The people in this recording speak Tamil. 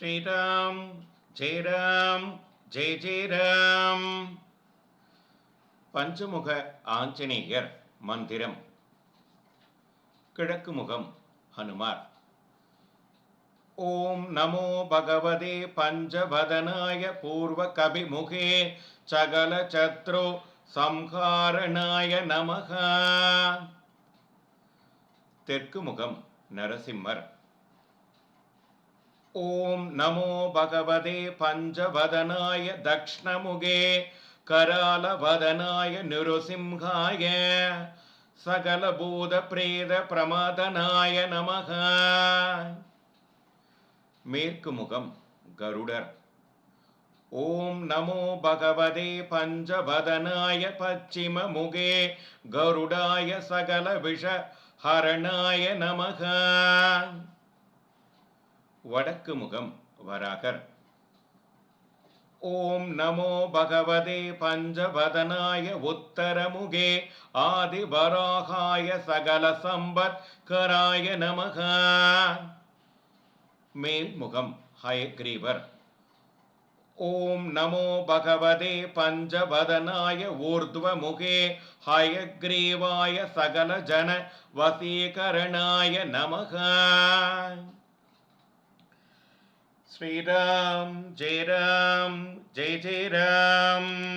ஸ்ரீராம் ஜெயராம் ஜெய் ஜெயராம். பஞ்சமுக ஆஞ்சநேயர் மந்திரம். கிழக்கு முகம் ஹனுமார். ஓம் நமோ பகவதே பஞ்சவதனாய பூர்வ கபிமுகே சகல சத்ரு சம்ஹாரணாய நமக தெற்கு முகம் நரசிம்மர். ஓம் நமோ பகவதே பஞ்சவதனாய தக்ஷ்ணமுகே करालवदनाय नृसिंहाय सकलभूतप्रेतप्रमदनाय நமக மேற்கு முகம் கருடர் ஓம் நமோ பகவதே பஞ்சவதனாய பச்சிம முகே கருடாய சகல விஷ ஹரணாய நமக வடக்கு முகம் வராகர். ஓம் நமோ பகவதே பஞ்சபதனாய உத்தரமுகே ஆதிவராகாய சகல சம்பத் கராய நமக மேல்முகம் ஹயக்ரீவர். ஓம் நமோ பகவதே பஞ்சபதனாய ஊர்துவமுகே ஹயக்ரீவாய சகல ஜன வசீகரணாய நமக. Freedom, Ram, Jai Ram, Jai Jai Ram.